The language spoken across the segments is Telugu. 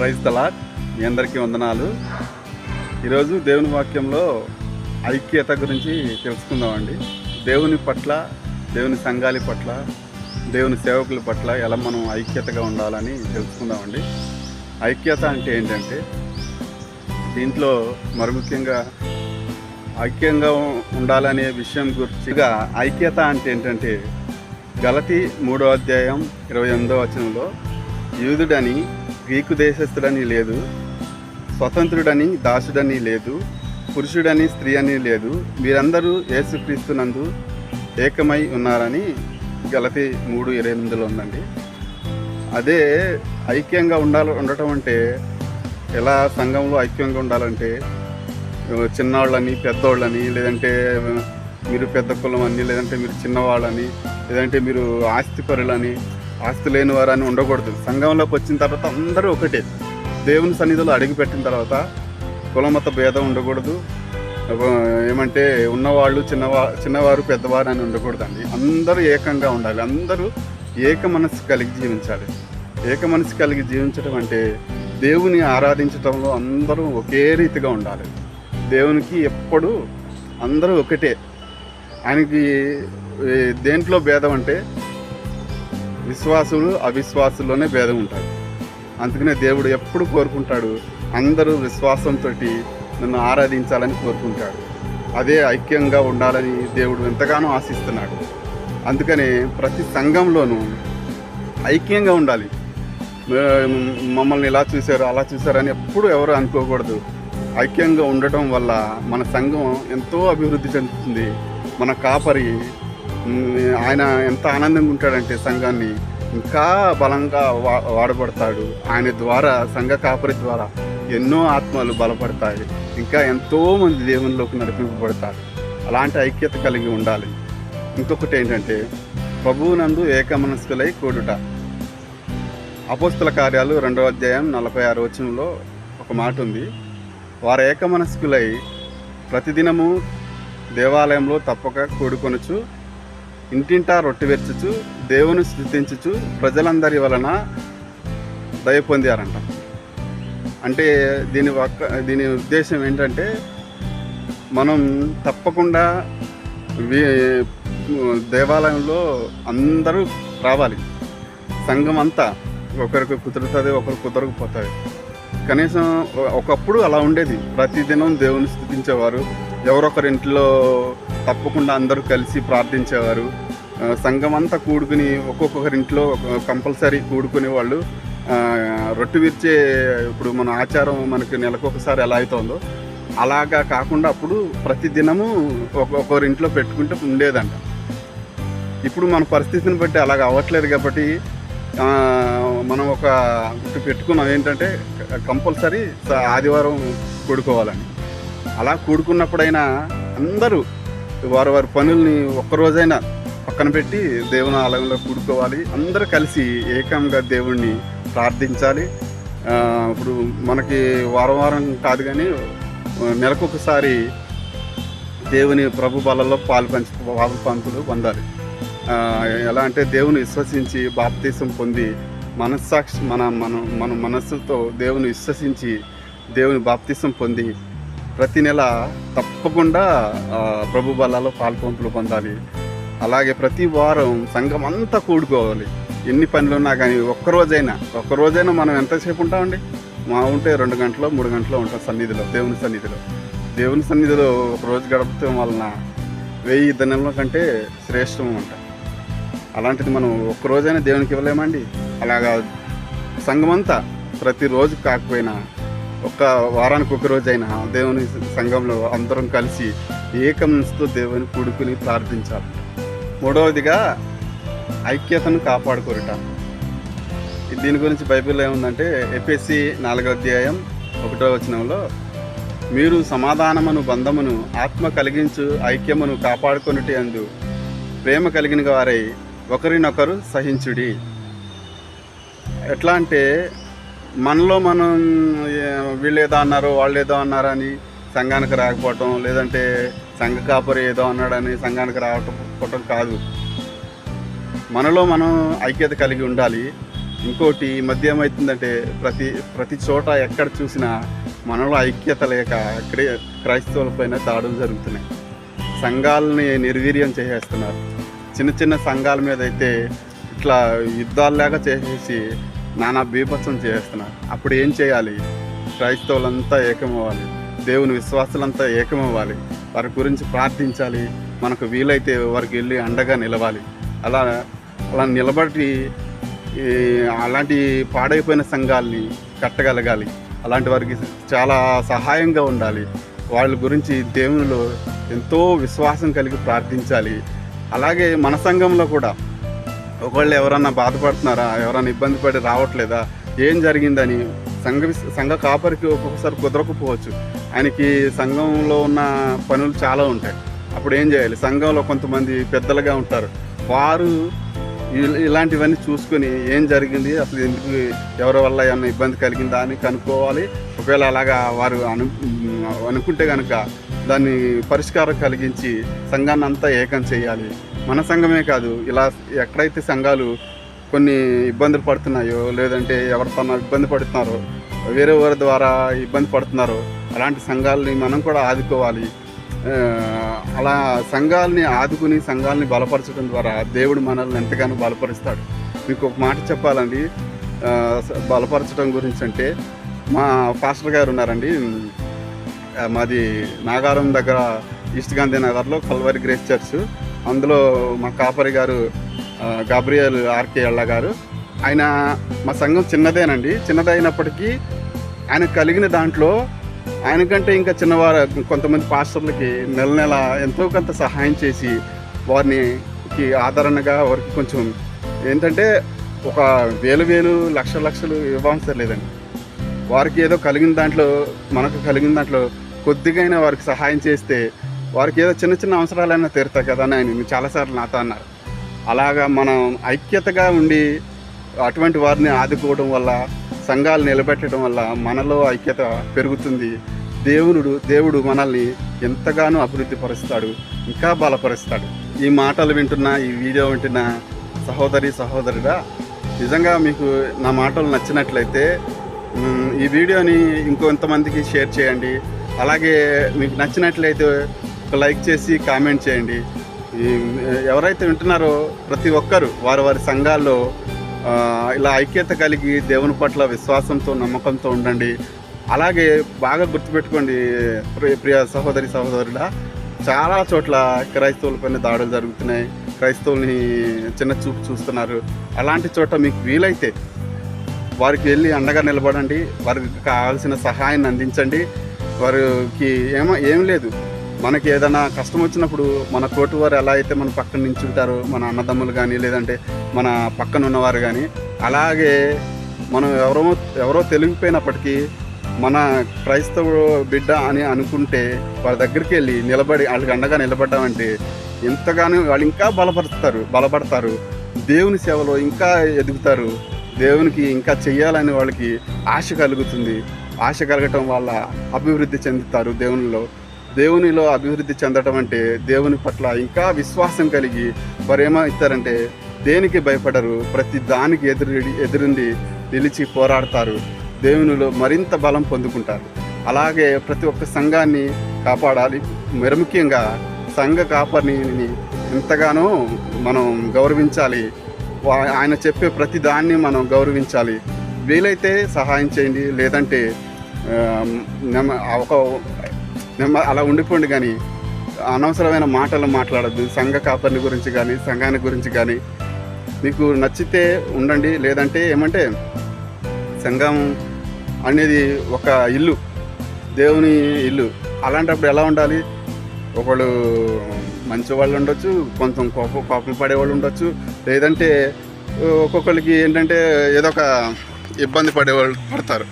ప్రైజ్ తలా. మీ అందరికీ వందనాలు. ఈరోజు దేవుని వాక్యంలో ఐక్యత గురించి తెలుసుకుందామండి. దేవుని పట్ల దేవుని సంఘాలి పట్ల దేవుని సేవకుల పట్ల ఎలా మనం ఐక్యతగా ఉండాలని తెలుసుకుందామండి. ఐక్యత అంటే ఏంటంటే దీంట్లో మరి ముఖ్యంగా ఐక్యంగా ఉండాలనే విషయం గురించిగా ఐక్యత అంటే ఏంటంటే గలతి మూడో అధ్యాయం ఇరవై ఎనిమిదో వచనంలో యూదుడని గ్రీకు దేశస్థుడని లేదు స్వతంత్రుడని దాసుడని లేదు పురుషుడని స్త్రీ అని లేదు మీరందరూ యేసుక్రీస్తునందు ఏకమై ఉన్నారని గలతి మూడు ఇరవై ఎనిమిదిలో ఉందండి. అదే ఐక్యంగా ఉండాలి ఉండటం అంటే ఎలా సంఘంలో ఐక్యంగా ఉండాలంటే చిన్నవాళ్ళని పెద్దోళ్ళని లేదంటే మీరు పెద్ద కులం అని లేదంటే మీరు చిన్నవాళ్ళని లేదంటే మీరు ఆస్తిపరులని ఆస్తి లేని అని ఉండకూడదు. సంఘంలోకి వచ్చిన తర్వాత అందరూ ఒకటే. దేవుని సన్నిధిలో అడుగుపెట్టిన తర్వాత కులమత భేదం ఉండకూడదు. ఏమంటే ఉన్నవాళ్ళు చిన్నవా చిన్నవారు పెద్దవారు అని ఉండకూడదండి. అందరూ ఏకంగా ఉండాలి. అందరూ ఏక మనసు కలిగి జీవించాలి. ఏక మనసు కలిగి జీవించడం అంటే దేవుని ఆరాధించడంలో అందరూ ఒకే రీతిగా ఉండాలి. దేవునికి ఎప్పుడు అందరూ ఒకటే. ఆయనకి దేంట్లో భేదం అంటే విశ్వాసులు అవిశ్వాసుల్లోనే భేదం ఉంటాయి అందుకనే దేవుడు ఎప్పుడు కోరుకుంటాడు అందరూ విశ్వాసంతో నన్ను ఆరాధించాలని కోరుకుంటాడు. అదే ఐక్యంగా ఉండాలని దేవుడు ఎంతగానో ఆశిస్తున్నాడు. అందుకనే ప్రతి సంఘంలోనూ ఐక్యంగా ఉండాలి. మమ్మల్ని ఇలా చూశారు అలా చూశారని ఎప్పుడు ఎవరు అనుకోకూడదు. ఐక్యంగా ఉండటం వల్ల మన సంఘం ఎంతో అభివృద్ధి చెందుతుంది. మన కాపరి ఆయన ఎంత ఆనందంగా ఉంటాడంటే సంఘాన్ని ఇంకా బలంగా వా వాడబడతాడు. ఆయన ద్వారా సంఘ కాపరి ద్వారా ఎన్నో ఆత్మలు బలపడతాయి. ఇంకా ఎంతోమంది దేవునిలోకి నడిపింపబడతారు. అలాంటి ఐక్యత కలిగి ఉండాలి. ఇంకొకటి ఏంటంటే ప్రభువునందు ఏకమనస్కులై కూడుట. అపోస్తుల కార్యాలు రెండవ అధ్యాయం నలభై ఆరు వచనంలో ఒక మాట ఉంది. వారు ఏకమనస్కులై ప్రతిదినము దేవాలయంలో తప్పక కూడుకొనుచు ఇంటింటా రొట్టె వెర్చుచు దేవుని స్థుతించుచు ప్రజలందరి వలన దయ పొందారంట. అంటే దీని ఒక్క దీని ఉద్దేశం ఏంటంటే మనం తప్పకుండా దేవాలయంలో అందరూ రావాలి. సంఘం అంతా ఒకరికి కుదురుతుంది ఒకరు కుదరకపోతుంది కనీసం ఒకప్పుడు అలా ఉండేది. ప్రతిదినం దేవుని స్థుతించేవారు. ఎవరొకరి ఇంట్లో తప్పకుండా అందరూ కలిసి ప్రార్థించేవారు. సంఘం అంతా కూడుకుని ఒక్కొక్కరి ఇంట్లో కంపల్సరీ కూడుకునే వాళ్ళు. ఆ, రొట్టె విరిచే ఇప్పుడు మన ఆచారం మనకి నెలకొకసారి ఎలా అవుతుందో అలాగా కాకుండా అప్పుడు ప్రతి దినము ఒక్కొక్కరింట్లో పెట్టుకుంటే ఉండేదంట. ఇప్పుడు మన పరిస్థితిని బట్టి అలాగ అవ్వట్లేదు కాబట్టి మనం ఒక పెట్టుకున్నాం ఏంటంటే కంపల్సరీ ఆదివారం కూడుకోవాలని అలా కూడుకున్నప్పుడైనా అందరూ వారి వారి పనుల్ని ఒక్కరోజైనా పక్కన పెట్టి దేవుని ఆలయంలో కూడుకోవాలి. అందరూ కలిసి ఏకంగా దేవుణ్ణి ప్రార్థించాలి. ఇప్పుడు మనకి వారం వారం కాదు కానీ నెలకొకసారి దేవుని ప్రభు బలలో పాలు పంచి పాలు పంపులు పొందాలి. ఎలా అంటే దేవుని విశ్వసించి బాప్తీసం పొంది మనస్సాక్షి మన మన మన మనస్సుతో దేవుని విశ్వసించి దేవుని బాప్తీసం పొంది ప్రతి నెల తప్పకుండా ప్రభు బలాలో పాల్పంపులు పొందాలి. అలాగే ప్రతి వారం సంఘం అంతా కూడుకోవాలి. ఎన్ని పనులు ఉన్నా కానీ ఒక్కరోజైనా. ఒక్కరోజైనా మనం ఎంతసేపు ఉంటామండి? మా ఉంటే రెండు గంటలు మూడు గంటలు ఉంటాం సన్నిధిలో దేవుని సన్నిధిలో. దేవుని సన్నిధిలో ఒక రోజు గడపడం వలన వెయ్యి దినంలో కంటే శ్రేష్టం అంట. అలాంటిది మనం ఒక్క రోజైనా దేవునికి ఇవ్వలేమండి. అలాగా సంఘమంతా ప్రతిరోజు కాకపోయినా ఒక్క వారానికి ఒక రోజైనా దేవుని సంఘంలో అందరం కలిసి ఏకమనసుతో దేవుని కూడుకుని ప్రార్థించాలి. మూడవదిగా ఐక్యతను కాపాడుకోరట దీని గురించి బైబిల్లో ఏముందంటే ఎపిఎస్సి నాలుగో అధ్యాయం ఒకటో వచనంలో మీరు సమాధానమును బంధమును ఆత్మ కలిగించు ఐక్యమును కాపాడుకొనిటి అందు ప్రేమ కలిగిన వారై ఒకరినొకరు సహించుడి. ఎట్లా అంటే మనలో మనం వీళ్ళు ఏదో అన్నారు వాళ్ళు ఏదో అన్నారని సంఘానికి రాకపోవటం లేదంటే సంఘ కాపరి ఏదో అన్నాడని సంఘానికి రావటం కాదు. మనలో మనం ఐక్యత కలిగి ఉండాలి. ఇంకోటి ఈ మధ్య ఏమవుతుందంటే ప్రతి ప్రతి చోట ఎక్కడ చూసినా మనలో ఐక్యత లేక ఇక్కడే క్రైస్తవులపైన దాడులు జరుగుతున్నాయి. సంఘాలని నిర్వీర్యం చేసేస్తున్నారు. చిన్న చిన్న సంఘాల మీద అయితే ఇట్లా యుద్ధాలు లేక చేసేసి నానా బీభత్సం చేస్తున్నారు అప్పుడు ఏం చేయాలి? క్రైస్తవులంతా ఏకమవ్వాలి. దేవుని విశ్వాసులంతా ఏకమవ్వాలి. వారి గురించి ప్రార్థించాలి. మనకు వీలైతే వారికి వెళ్ళి అండగా నిలవాలి. అలా అలా నిలబడి అలాంటి పాడైపోయిన సంఘాలని కట్టగలగాలి. అలాంటి వారికి చాలా సహాయంగా ఉండాలి. వాళ్ళ గురించి దేవునిలో ఎంతో విశ్వాసం కలిగి ప్రార్థించాలి. అలాగే మన సంఘంలో కూడా ఒకళ్ళు ఎవరన్నా బాధపడుతున్నారా? ఎవరన్నా ఇబ్బంది పడి రావట్లేదా? ఏం జరిగిందని? సంఘ సంఘ కాపరికి ఒక్కొక్కసారి కుదరకపోవచ్చు. ఆయనకి సంఘంలో ఉన్న పనులు చాలా ఉంటాయి. అప్పుడు ఏం చేయాలి? సంఘంలో కొంతమంది పెద్దలుగా ఉంటారు. వారు ఇలాంటివన్నీ చూసుకొని ఏం జరిగింది? అసలు ఎందుకు ఎవరి వల్ల ఏమైనా ఇబ్బంది కలిగిందా అని కనుక్కోవాలి. ఒకవేళ అలాగా వారు అను అనుకుంటే కనుక దాన్ని పరిష్కారం కలిగించి సంఘాన్ని అంతా ఏకం చేయాలి. మన సంఘమే కాదు ఇలా ఎక్కడైతే సంఘాలు కొన్ని ఇబ్బందులు పడుతున్నాయో లేదంటే ఎవరితో ఇబ్బంది పడుతున్నారో వేరే వారి ద్వారా ఇబ్బంది పడుతున్నారో అలాంటి సంఘాలని మనం కూడా ఆదుకోవాలి. అలా సంఘాలని ఆదుకుని సంఘాలని బలపరచడం ద్వారా దేవుడు మనల్ని ఎంతగానో బలపరుస్తాడు. మీకు ఒక మాట చెప్పాలండి. బలపరచడం గురించి అంటే మా పాస్టర్ గారు ఉన్నారండి. మాది నాగారం దగ్గర ఈస్ట్ గాంధీ నగర్లో కల్వరి గ్రేస్ చర్చ్. అందులో మా కాపరి గారు గాబ్రియల్ ఆర్కే అల్లా గారు. ఆయన మా సంఘం చిన్నదేనండి. చిన్నదైనప్పటికీ ఆయన కలిగిన దాంట్లో ఆయనకంటే ఇంకా చిన్నవారు కొంతమంది పాస్టర్లకి నెల నెల ఎంతో కొంత సహాయం చేసి వారిని ఆదరణగా వారికి కొంచెం ఏంటంటే ఒక వేలు వేలు లక్ష లక్షలు ఇవ్వవసరం లేదండి వారికి ఏదో కలిగిన దాంట్లో మనకు కలిగిన దాంట్లో కొద్దిగైనా వారికి సహాయం చేస్తే వారికి ఏదో చిన్న చిన్న అవసరాలైనా తీరుతాయి కదా అని ఆయన చాలాసార్లు నాతో అన్నారు. అలాగా మనం ఐక్యతగా ఉండి అటువంటి వారిని ఆదుకోవడం వల్ల సంఘాలు నిలబెట్టడం వల్ల మనలో ఐక్యత పెరుగుతుంది. దేవునుడు దేవుడు మనల్ని ఎంతగానో అభివృద్ధి పరుస్తాడు ఇంకా బలపరుస్తాడు. ఈ మాటలు వింటున్న ఈ వీడియో వింటున్న సహోదరి సహోదరుడా నిజంగా మీకు నా మాటలు నచ్చినట్లయితే ఈ వీడియోని ఇంకొంతమందికి షేర్ చేయండి. అలాగే మీకు నచ్చినట్లయితే ఒక లైక్ చేసి కామెంట్ చేయండి. ఎవరైతే వింటున్నారో ప్రతి ఒక్కరు వారి వారి సంఘాల్లో ఇలా ఐక్యత కలిగి దేవుని పట్ల విశ్వాసంతో నమ్మకంతో ఉండండి. అలాగే బాగా గుర్తుపెట్టుకోండి ప్రియ ప్రియ సహోదరి సహోదరుడా. చాలా చోట్ల క్రైస్తవులపైన దాడులు జరుగుతున్నాయి. క్రైస్తవుల్ని చిన్న చూపు చూస్తున్నారు. అలాంటి చోట మీకు వీలైతే వారికి వెళ్ళి అండగా నిలబడండి. వారికి కావాల్సిన సహాయాన్ని అందించండి. వారికి ఏమో ఏం లేదు. మనకి ఏదైనా కష్టం వచ్చినప్పుడు మన తోటి వారు ఎలా అయితే మన పక్కన నించుంటారో మన అన్నదమ్ములు కానీ లేదంటే మన పక్కన ఉన్నవారు కానీ అలాగే మనం ఎవరో ఎవరో తెలిగిపోయినప్పటికీ మన క్రైస్తవ బిడ్డ అని అనుకుంటే వాళ్ళ దగ్గరికి వెళ్ళి నిలబడి వాళ్ళకి అండగా నిలబడ్డామంటే ఎంతగానో వాళ్ళు ఇంకా బలపరుస్తారు బలపడతారు. దేవుని సేవలో ఇంకా ఎదుగుతారు. దేవునికి ఇంకా చెయ్యాలని వాళ్ళకి ఆశ కలుగుతుంది. ఆశ కలగటం వల్ల అభివృద్ధి చెందుతారు దేవునిలో. దేవునిలో అభివృద్ధి చెందటం అంటే దేవుని పట్ల ఇంకా విశ్వాసం కలిగి వారు ఏమవుతారంటే దేనికి భయపడరు? ప్రతి దానికి ఎదురు ఎదురుండి నిలిచి పోరాడతారు. దేవునిలో మరింత బలం పొందుకుంటారు. అలాగే ప్రతి ఒక్క సంఘాన్ని కాపాడాలి. మరి ముఖ్యంగా సంఘ కాపరిని ఎంతగానో మనం గౌరవించాలి. ఆయన చెప్పే ప్రతి దాన్ని మనం గౌరవించాలి. వీలైతే సహాయం చేయండి. లేదంటే ఒక నెమ్మ అలా ఉండిపోండి కానీ అనవసరమైన మాటలు మాట్లాడద్దు. సంఘ కాపర్ని గురించి కానీ సంఘాన్ని గురించి కానీ. మీకు నచ్చితే ఉండండి లేదంటే ఏమంటే సంఘం అనేది ఒక ఇల్లు దేవుని ఇల్లు. అలాంటప్పుడు ఎలా ఉండాలి? ఒకళ్ళు మంచి వాళ్ళు ఉండొచ్చు కొంచెం కోపం కోపం పడేవాళ్ళు ఉండొచ్చు. లేదంటే ఒక్కొక్కరికి ఏంటంటే ఏదో ఒక ఇబ్బంది పడేవాళ్ళు పడతారు.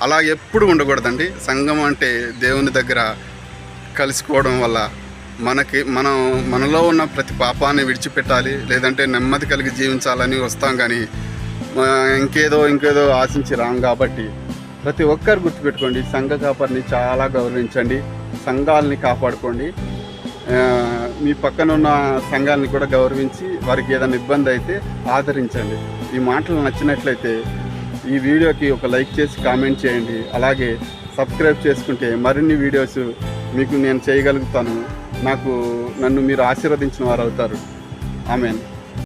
అలా ఎప్పుడు ఉండకూడదండి. సంఘం అంటే దేవుని దగ్గర కలిసిపోవడం వల్ల మనకి మనం మనలో ఉన్న ప్రతి పాపాన్ని విడిచిపెట్టాలి లేదంటే నెమ్మది కలిగి జీవించాలని వస్తాం కానీ ఇంకేదో ఇంకేదో ఆశించి రాం కాబట్టి ప్రతి ఒక్కరు గుర్తుపెట్టుకోండి సంఘ కాపరిని చాలా గౌరవించండి సంఘాలని కాపాడుకోండి. మీ పక్కన ఉన్న సంఘాలని కూడా గౌరవించి వారికి ఏదైనా ఇబ్బంది అయితే ఆదరించండి. ఈ మాటలు నచ్చినట్లయితే ఈ వీడియోకి ఒక లైక్ చేసి కామెంట్ చేయండి. అలాగే సబ్స్క్రైబ్ చేసుకుంటే మరిన్ని వీడియోస్ మీకు నేను చేయగలుగుతాను. నాకు నన్ను మీరు ఆశీర్వదించిన వారు అవుతారు. ఆమెను.